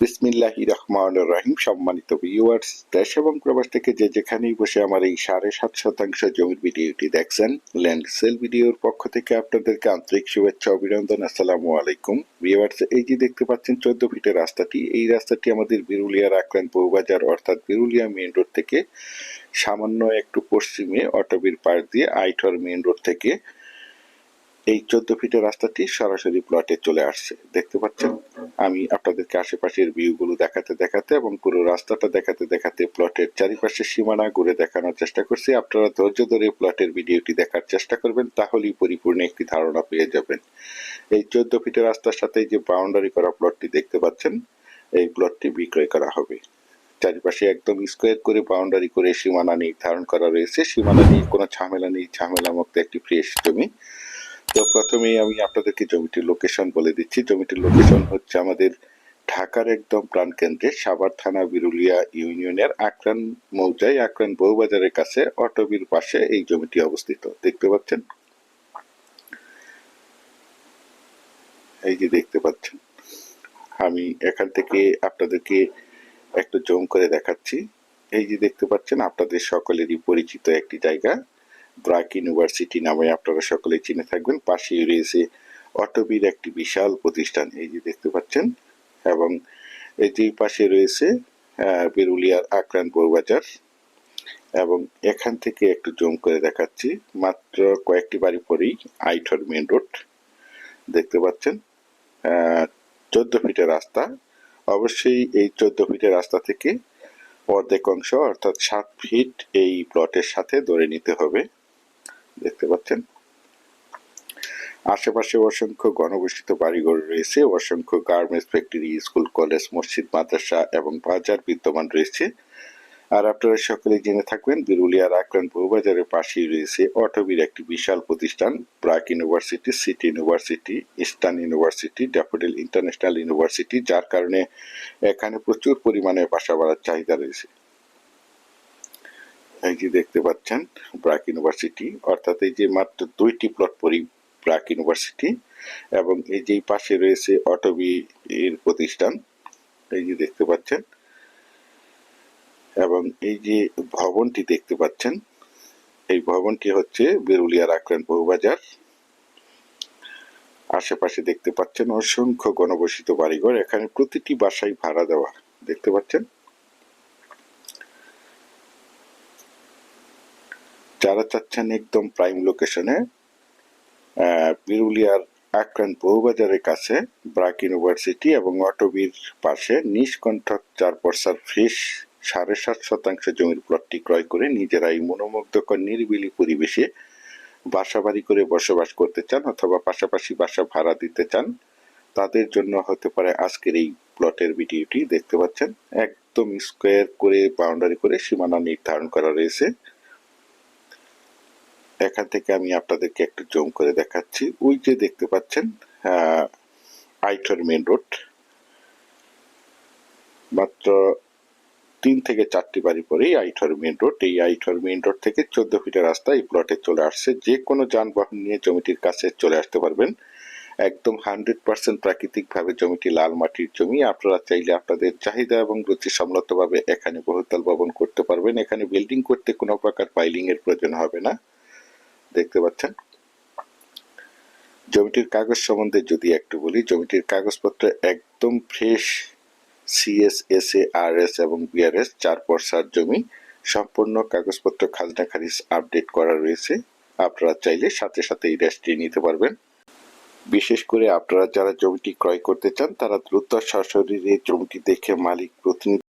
বিসমিল্লাহি রহমান রাহিম। সম্মানিত ভিউয়ার্স দেশ এবং প্রবাস থেকে যে যেখানেই বসে আমার এই সাড়ে সাত শতাংশ জমির ভিডিওটি দেখছেন, ল্যান্ড সেল ভিডিওর পক্ষ থেকে আপনাদেরকে আন্তরিক শুভেচ্ছা, অভিনন্দন, আসসালামু আলাইকুম। ভিউয়ার্স এই যে দেখতে পাচ্ছেন, চোদ্দ ফিটের রাস্তাটি, এই রাস্তাটি আমাদের বিরুলিয়ার আক্রান্ত বউবাজার, অর্থাৎ বিরুলিয়া মেইন রোড থেকে সামান্য একটু পশ্চিমে অটোবির পাশ দিয়ে আইঠর মেইন রোড থেকে। এই চোদ্দ ফিটের রাস্তাটি সরাসরি প্লটে চলে আসছে। দেখতে পাচ্ছেন? আমি আপনাদেরকে আশেপাশের ভিউগুলো দেখাতে দেখাতে এবং পুরো রাস্তাটা দেখাতে দেখাতে প্লটের চারিপাশে সীমানা ঘুরে দেখানোর চেষ্টা করছি। আপনারা ধৈর্য ধরে প্লটের ভিডিওটি দেখার চেষ্টা করবেন, তাহলেই পরিপূর্ণ একটি ধারণা পেয়ে যাবেন। এই চোদ্দ ফিটের রাস্তার সাথে যে বাউন্ডারি করা প্লটটি দেখতে পাচ্ছেন, এই প্লটটি বিক্রয় করা হবে। চারিপাশে একদম স্কোয়ার করে বাউন্ডারি করে সীমানা নির্ধারণ করা রয়েছে। সীমানা নিয়ে কোনো ঝামেলা নেই। ঝামেলা মুক্ত একটি ফ্রেশ জমি। তো প্রথমেই আমি আপনাদেরকে জমিটির লোকেশন বলে দিচ্ছি। জমিটির লোকেশন হচ্ছে আমাদের ঢাকার একদম প্রাণকেন্দ্রে সাভার থানা বিরুলিয়া ইউনিয়নের আক্রান মৌজায় আক্রান বউবাজারের কাছে অটোবির পাশে এই জমিটি অবস্থিত। দেখতে পাচ্ছেন? এই যে দেখতে পাচ্ছেন। আমি এখান থেকে আপনাদেরকে একটু জম করে দেখাচ্ছি। এই যে দেখতে পাচ্ছেন, আপনাদের সকলেরই পরিচিত একটি জায়গা। ব্রাক ইউনিভার্সিটি নামে আপনারা সকলেই চিনে থাকবেন। পাশেই রয়েছে অটোবির একটি বিশাল প্রতিষ্ঠান, এই যে দেখতে পাচ্ছেন। এবং যে পাশে রয়েছে বিরুলিয়ার আক্রান্ত বউবাজার। এবং এখান থেকে একটু জুম করে দেখাচ্ছি, মাত্র কয়েকটি বাড়ি পরেই আইঠর মেন রোড, দেখতে পাচ্ছেন। চোদ্দ ফিটের রাস্তা। অবশ্যই এই চোদ্দ ফিটের রাস্তা থেকে অর্ধেক অংশ, অর্থাৎ সাত ফিট এই প্লটের সাথে ধরে নিতে হবে। দেখতে পাচ্ছেন। আশেপাশে অসংখ্য ঘনবসিত বাড়িঘর রয়েছে, অসংখ্য গার্মেন্টস ফ্যাক্টরি স্কুল কলেজ মসজিদ, মাদ্রাসা এবং বাজার বিদ্যমান রয়েছে। আর আপনারা সকলেই জেনে থাকবেন, বিরুলিয়ার আক্রান্ত বউবাজারের পাশেই রয়েছে অটোবির একটি বিশাল প্রতিষ্ঠান, BRAC university, City university, Eastern university, Daffodil International university, যার কারণে এখানে প্রচুর পরিমাণে বাসা বাড়ার চাহিদা রয়েছে। এই যে দেখতে পাচ্ছেন ব্রাক ইউনিভার্সিটি, অর্থাৎ এই যে মাত্র দুইটি প্লট পরি ব্রাক ইউনিভার্সিটি এবং এই যে পাশে রয়েছে অটোবি এর প্রতিষ্ঠান, এই যে দেখতে পাচ্ছেন। এবং এই যে ভবনটি দেখতে পাচ্ছেন, এই ভবনটি হচ্ছে বেরুলিয়ার আক্রান্ত বহুবাজার। আশেপাশে দেখতে পাচ্ছেন অসংখ্য গণবসিত বাড়িঘর, এখানে প্রতিটি বাসায় ভাড়া দেওয়া, দেখতে পাচ্ছেন। যারা চাচ্ছেন একদম প্রাইম লোকেশনে বিরুলিয়ার আক্রান্ত বহুবাজারের কাছে, ব্রাক ইউনিভার্সিটি এবং অটোবির পাশে নিষ্কণ্ঠ চার পর্সার ফ্রেশ সাড়ে সাত শতাংশ জমির প্লটটি ক্রয় করে নিজেরাই মনোমুগ্ধকর, নিরিবিলি পরিবেশে বাসা বাড়ি করে বসবাস করতে চান অথবা পাশাপাশি বাসা ভাড়া দিতে চান, তাদের জন্য হতে পারে আজকের এই প্লটের ভিডিওটি। দেখতে পাচ্ছেন, একদম স্কোয়ার করে বাউন্ডারি করে সীমানা নির্ধারণ করা রয়েছে। এখান থেকে আমি আপনাদেরকে একটু জুম করে দেখাচ্ছি। ওই যে দেখতে পাচ্ছেন আইঠর মেন রোড। মাত্র তিন থেকে চারটি বাড়ি পরেই আইঠর মেন রোড। এই আইঠর মেন রোড থেকে চোদ্দ ফিটের রাস্তা এই প্লটে চলে আসছে। যে কোনো যানবাহন নিয়ে জমিটির কাছে চলে আসতে পারবেন। একদম হান্ড্রেড পার্সেন্ট প্রাকৃতিক ভাবে জমিটি লাল মাটির জমি। আপনারা চাইলে আপনাদের চাহিদা এবং রুচি সম্মতভাবে এখানে বহুতল ভবন করতে পারবেন। এখানে বিল্ডিং করতে কোনো প্রকার পাইলিং এর প্রয়োজন হবে না। দেখতে পাচ্ছেন। জমিটির কাগজ সম্বন্ধে যদি একটু বলি, জমিটির কাগজপত্র একদম fresh CS S A R S এবং বিআরএস চার পর্সার জমি। সম্পূর্ণ কাগজপত্র খাজনা খারিজ আপডেট করা রয়েছে। আপনারা চাইলে সাথে সাথে এই রেস্টটি নিতে পারবেন। বিশেষ করে আপনারা যারা জমিটি ক্রয় করতে চান, তারা দ্রুত সশরীরে জমিটি দেখে মালিক প্রতিনিধি